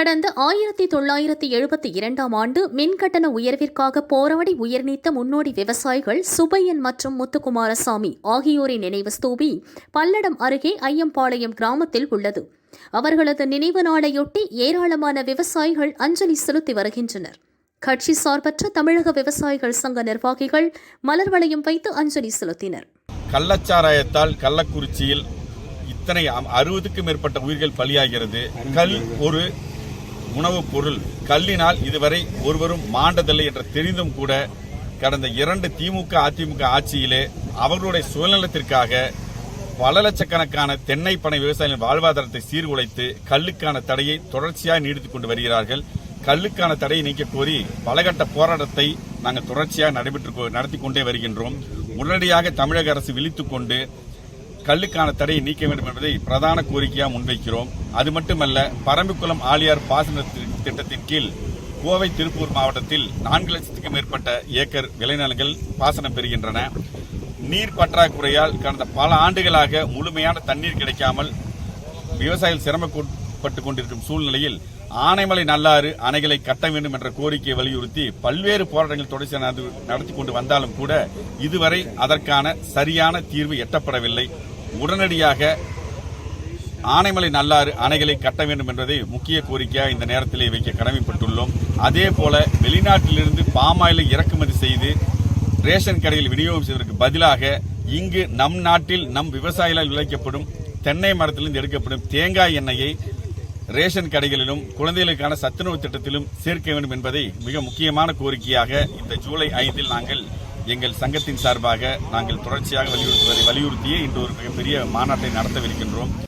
கடந்த ஆயிரத்தி தொள்ளாயிரத்தி எழுபத்தி இரண்டாம் ஆண்டு மின்கட்டண உயர்விற்காக போராடி உயர்நீத்த முன்னோடி விவசாயிகள் சுப்பையன் மற்றும் முத்துக்குமாரசாமி ஆகியோரின் நினைவு ஸ்தூபி பல்லடம் அருகே ஐயம்பாளையம் கிராமத்தில் உள்ளது. அவர்களது நினைவு நாளையொட்டி ஏராளமான விவசாயிகள் அஞ்சலி செலுத்தி வருகின்றனர். கட்சி சார்பற்ற தமிழக விவசாயிகள் சங்க நிர்வாகிகள் மலர் வளையம் வைத்து அஞ்சலி செலுத்தினர். கள்ளச்சாராயத்தால் கள்ளக்குறிச்சியில் இத்தனை அறுபதுக்கும் மேற்பட்ட உயிர்கள் பலியாகிறது. கல் ஒரு உணவுப் பொருள். கல்லினால் இதுவரை ஒருவரும் மாண்டதில்லை என்று தெரிந்தும் கூட கடந்த இரண்டு திமுக அதிமுக ஆட்சியிலே அவர்களுடைய சுயநலத்திற்காக பல லட்சக்கணக்கான தென்னை பனை விவசாயிகளின் வாழ்வாதாரத்தை சீர்குலைத்து கல்லுக்கான தடையை தொடர்ச்சியாக நீடித்துக் கொண்டு வருகிறார்கள். கல்லுக்கான தடையை நீக்க கோரி பலகட்ட போராட்டத்தை நாங்கள் தொடர்ச்சியாக நடைபெற்று கொ- நடத்தி கொண்டே வருகின்றோம். உடனடியாக தமிழக அரசு விழித்துக் கொண்டு கல்லுக்கான தடையை நீக்க வேண்டும் என்பதை பிரதான கோரிக்கையாக முன்வைக்கிறோம். அது மட்டுமல்ல பரம்பிக்குளம் ஆலியார் பாசன திட்டத்தின் கீழ் கோவை திருப்பூர் மாவட்டத்தில் நான்கு லட்சத்துக்கும் மேற்பட்ட ஏக்கர் விளைநிலங்கள் பாசனம் பெறுகின்றன. நீர் பற்றாக்குறையால் கடந்த பல ஆண்டுகளாக முழுமையான தண்ணீர் கிடைக்காமல் விவசாயிகள் சிரமப்பட்டு கொண்டிருக்கும் சூழ்நிலையில் ஆனைமலை நல்லாறு அணைகளை கட்ட வேண்டும் என்ற கோரிக்கையை வலியுறுத்தி பல்வேறு போராட்டங்கள் தொடர்ச்சி நடத்தி கொண்டு வந்தாலும் கூட இதுவரை அதற்கான சரியான தீர்வு எட்டப்படவில்லை. உடனடியாக ஆனைமலை நல்லாறு அணைகளை கட்ட வேண்டும் என்பதை முக்கிய கோரிக்கையாக இந்த நேரத்திலே வைக்க கடமைப்பட்டுள்ளோம். அதே போல வெளிநாட்டிலிருந்து பாமாயிலை இறக்குமதி செய்து ரேஷன் கடையில் விநியோகம் செய்வதற்கு பதிலாக இங்கு நம் நாட்டில் நம் விவசாயிகளால் விளைவிக்கப்படும் தென்னை மரத்திலிருந்து எடுக்கப்படும் தேங்காய் எண்ணெயை ரேஷன் கடைகளிலும் குழந்தைகளுக்கான சத்துணவு திட்டத்திலும் சேர்க்க வேண்டும் என்பதை மிக முக்கியமான கோரிக்கையாக இந்த ஜூலை ஐந்தில் நாங்கள் எங்கள் சங்கத்தின் சார்பாக நாங்கள் தொடர்ச்சியாக வலியுறுத்துவதை வலியுறுத்தியே இன்று ஒரு மிகப்பெரிய மாநாட்டை நடத்தவிருக்கின்றோம்.